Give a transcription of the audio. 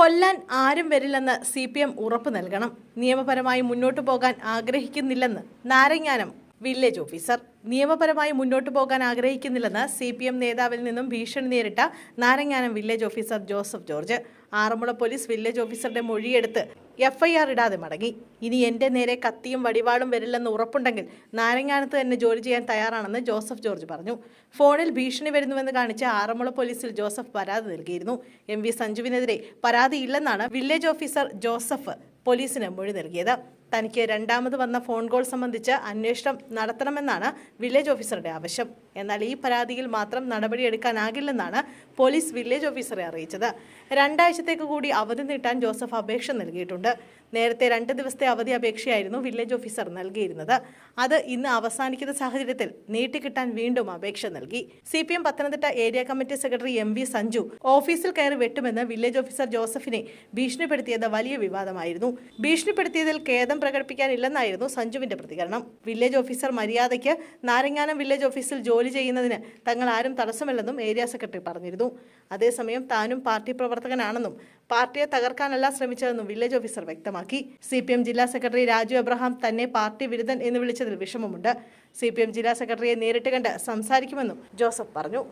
കൊല്ലാൻ ആരും വരില്ലെന്ന് സി പി എം ഉറപ്പ് നൽകണം. നിയമപരമായി മുന്നോട്ടു പോകാൻ ആഗ്രഹിക്കുന്നില്ലെന്ന് നാരങ്ങാനം വില്ലേജ് ഓഫീസർ. നിയമപരമായി മുന്നോട്ടു പോകാൻ ആഗ്രഹിക്കുന്നില്ലെന്ന് സി പി എം നേതാവിൽ നിന്നും ഭീഷണി നേരിട്ട Naranganam village officer Joseph George. Aranmula police village ഓഫീസറുടെ മൊഴിയെടുത്ത് എഫ്ഐആർ ഇടാതെ മടങ്ങി. ഇനി എന്റെ നേരെ കത്തിയും വടിവാളും വരില്ലെന്ന് ഉറപ്പുണ്ടെങ്കിൽ നാരങ്ങാനത്ത് തന്നെ ജോലി ചെയ്യാൻ തയ്യാറാണെന്ന് ജോസഫ് ജോർജ് പറഞ്ഞു. ഫോണിൽ ഭീഷണി വരുന്നുവെന്ന് കാണിച്ച് ആറന്മുള പോലീസിൽ ജോസഫ് പരാതി നൽകിയിരുന്നു. എം വി സഞ്ജുവിനെതിരെ പരാതിയില്ലെന്നാണ് വില്ലേജ് ഓഫീസർ ജോസഫ് പോലീസിന് മൊഴി നൽകിയത്. തനിക്ക് രണ്ടാമത് വന്ന ഫോൺ കോൾ സംബന്ധിച്ച് അന്വേഷണം നടത്തണമെന്നാണ് വില്ലേജ് ഓഫീസറുടെ ആവശ്യം. എന്നാൽ ഈ പരാതിയിൽ മാത്രം നടപടിയെടുക്കാനാകില്ലെന്നാണ് പോലീസ് വില്ലേജ് ഓഫീസറെ അറിയിച്ചത്. രണ്ടാഴ്ചത്തേക്ക് കൂടി അവധി നീട്ടാൻ ജോസഫ് അപേക്ഷ നൽകിയിട്ടുണ്ട്. നേരത്തെ രണ്ട് ദിവസത്തെ അവധി അപേക്ഷയായിരുന്നു വില്ലേജ് ഓഫീസർ നൽകിയിരുന്നത്. അത് ഇന്ന് അവസാനിക്കുന്ന സാഹചര്യത്തിൽ നീട്ടിക്കിട്ടാൻ വീണ്ടും അപേക്ഷ നൽകി. C P M Pathanamthitta area committee secretary M V Sanju ഓഫീസിൽ കയറി വെട്ടുമെന്ന് വില്ലേജ് ഓഫീസർ ജോസഫിനെ ഭീഷണിപ്പെടുത്തിയത് വലിയ വിവാദമായിരുന്നു. ഭീഷണിപ്പെടുത്തിയതിൽ ഖേദം പ്രകടിപ്പിക്കാനില്ലെന്നായിരുന്നു സഞ്ജുവിന്റെ പ്രതികരണം. വില്ലേജ് ഓഫീസർ മര്യാദയ്ക്ക് നാരങ്ങാനം വില്ലേജ് ഓഫീസിൽ ജോലി ചെയ്യുന്നതിന് തങ്ങൾ ആരും തടസ്സമല്ലെന്നും ഏരിയ സെക്രട്ടറി പറഞ്ഞിരുന്നു. അതേസമയം താനും പാർട്ടി പ്രവർത്തകനാണെന്നും പാർട്ടിയെ തകർക്കാനല്ല ശ്രമിച്ചതെന്നും വില്ലേജ് ഓഫീസർ വ്യക്തമാക്കി. സി ജില്ലാ സെക്രട്ടറി രാജു എബ്രഹാം തന്നെ പാർട്ടി വിരുദ്ധൻ എന്ന് വിളിച്ചതിൽ വിഷമമുണ്ട്. സി ജില്ലാ സെക്രട്ടറിയെ നേരിട്ട് കണ്ട് സംസാരിക്കുമെന്നും ജോസഫ് പറഞ്ഞു.